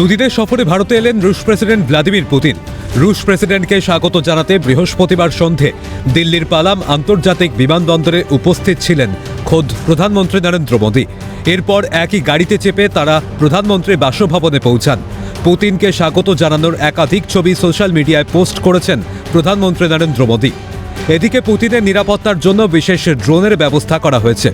দুদিনের সফরে ভারতে এলেন রুশ প্রেসিডেন্ট ভ্লাদিমির পুতিন। রুশ প্রেসিডেন্টকে স্বাগত জানাতে বৃহস্পতিবার সন্ধে দিল্লির পালাম আন্তর্জাতিক বিমানবন্দরে উপস্থিত ছিলেন খোদ প্রধানমন্ত্রী নরেন্দ্র মোদী। এরপর একই গাড়িতে চেপে তারা প্রধানমন্ত্রী বাসভবনে পৌঁছান। পুতিনকে স্বাগত জানানোর একাধিক ছবি সোশ্যাল মিডিয়ায় পোস্ট করেছেন প্রধানমন্ত্রী নরেন্দ্র মোদী। এদিকে পুতিনের নিরাপত্তার জন্য বিশেষ ড্রোনের ব্যবস্থা করা হয়েছে।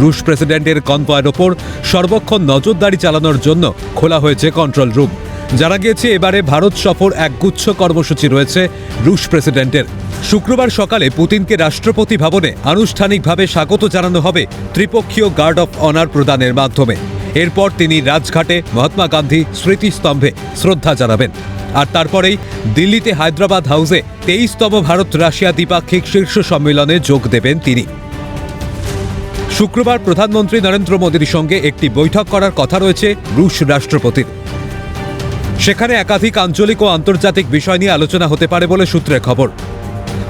রুশ প্রেসিডেন্টের কনভয়ের ওপর সর্বক্ষণ নজরদারি চালানোর জন্য খোলা হয়েছে কন্ট্রোল রুম। জানা গিয়েছে, এবারে ভারত সফর এক গুচ্ছ কর্মসূচি রয়েছে রুশ প্রেসিডেন্টের। শুক্রবার সকালে পুতিনকে রাষ্ট্রপতি ভবনে আনুষ্ঠানিকভাবে স্বাগত জানানো হবে ত্রিপক্ষীয় গার্ড অফ অনার প্রদানের মাধ্যমে। এরপর তিনি রাজঘাটে মহাত্মা গান্ধী স্মৃতিস্তম্ভে শ্রদ্ধা জানাবেন। আর তারপরেই দিল্লিতে হায়দ্রাবাদ হাউসে তেইশতম ভারত রাশিয়া দ্বিপাক্ষিক শীর্ষ সম্মেলনে যোগ দেবেন তিনি। শুক্রবার প্রধানমন্ত্রী নরেন্দ্র মোদীর সঙ্গে একটি বৈঠক করার কথা রয়েছে রুশ রাষ্ট্রপতির। সেখানে একাধিক আঞ্চলিক ও আন্তর্জাতিক বিষয় নিয়ে আলোচনা হতে পারে বলে সূত্রে খবর।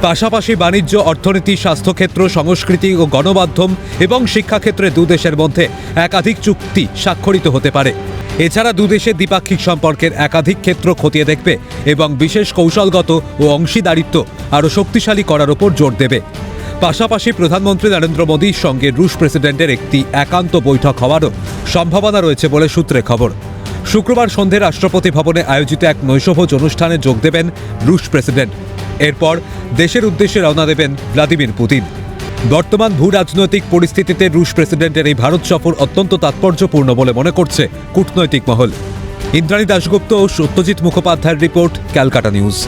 পাশাপাশি বাণিজ্য, অর্থনীতি, স্বাস্থ্যক্ষেত্র, সংস্কৃতি ও গণমাধ্যম এবং শিক্ষাক্ষেত্রে দু দেশের মধ্যে একাধিক চুক্তি স্বাক্ষরিত হতে পারে। এছাড়া দুদেশের দ্বিপাক্ষিক সম্পর্কের একাধিক ক্ষেত্র খতিয়ে দেখবে এবং বিশেষ কৌশলগত ও অংশীদারিত্ব আরও শক্তিশালী করার ওপর জোর দেবে। পাশাপাশি প্রধানমন্ত্রী নরেন্দ্র মোদীর সঙ্গে রুশ প্রেসিডেন্টের একটি একান্ত বৈঠক হওয়ারও সম্ভাবনা রয়েছে বলে সূত্রে খবর। শুক্রবার সন্ধে রাষ্ট্রপতি ভবনে আয়োজিত এক নৈশভোজ অনুষ্ঠানে যোগ দেবেন রুশ প্রেসিডেন্ট। এরপর দেশের উদ্দেশ্যে রওনা দেবেন ভ্লাদিমির পুতিন। বর্তমান ভূ রাজনৈতিক পরিস্থিতিতে রুশ প্রেসিডেন্টের এই ভারত সফর অত্যন্ত তাৎপর্যপূর্ণ বলে মনে করছে কূটনৈতিক মহল। ইন্দ্রাণী দাশগুপ্ত ও সত্যজিৎ মুখোপাধ্যায়ের রিপোর্ট, ক্যালকাটা নিউজ।